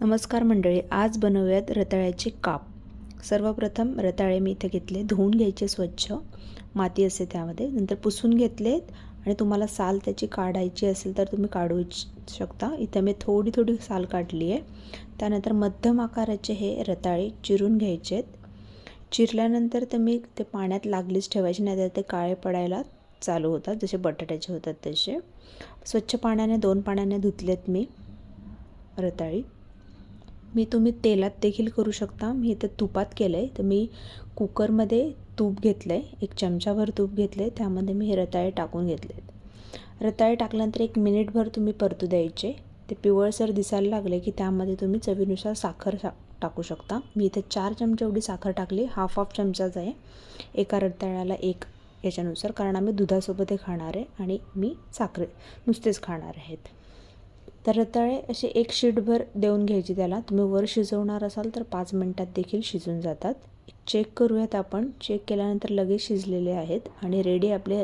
नमस्कार मंडळी आज बनवूयात रताळ्याचे काप. सर्वप्रथम रताळे मी इथे घेतले धुवून घ्यायचे स्वच्छ. माती असते त्यामध्ये नंतर पुसून घेतलेत आणि तुम्हाला साल त्याची काढायची असेल तर तुम्ही काढू शकता. इथे मी थोडी थोडी साल काढली आहे. त्यानंतर मध्यम आकाराचे हे रताळे चिरून घ्यायचे आहेत चिरल्यानंतर ते मी ते पाण्यात लागलीच ठेवायचे नाही तर ते काळे पडायला चालू होतात जसे बटाट्याचे होतात तसे. स्वच्छ पाण्याने दोन पाण्याने धुतलेत मी रताळी. मी तुम्ही तेलात देखील करू शकता. मी इथं तुपात केलं आहे तर मी कुकरमध्ये तूप घेतलं आहे एक चमचाभर तूप घेतलं आहे त्यामध्ये मी हे रताळे टाकून घेतलेत. रताळे टाकल्यानंतर एक मिनिटभर तुम्ही परतू द्यायचे. ते पिवळसर दिसायला लागले की त्यामध्ये तुम्ही चवीनुसार साखर सा टाकू शकता. मी इथे चार चमचे एवढी साखर टाकली. हाफ हाफ चमचाच आहे. एका रताळ्याला एक याच्यानुसार. कारण आम्ही दुधासोबत हे खाणार आहे आणि मी साखरे नुसतेच खाणार आहेत. तर रताळे असे एक शीटभर देऊन घ्यायची त्याला. तुम्ही वर शिजवणार असाल तर पाच मिनटात देखील शिजून जातात. चेक करूयात आपण. चेक केल्यानंतर लगेच शिजलेले आहेत आणि रेडी आपले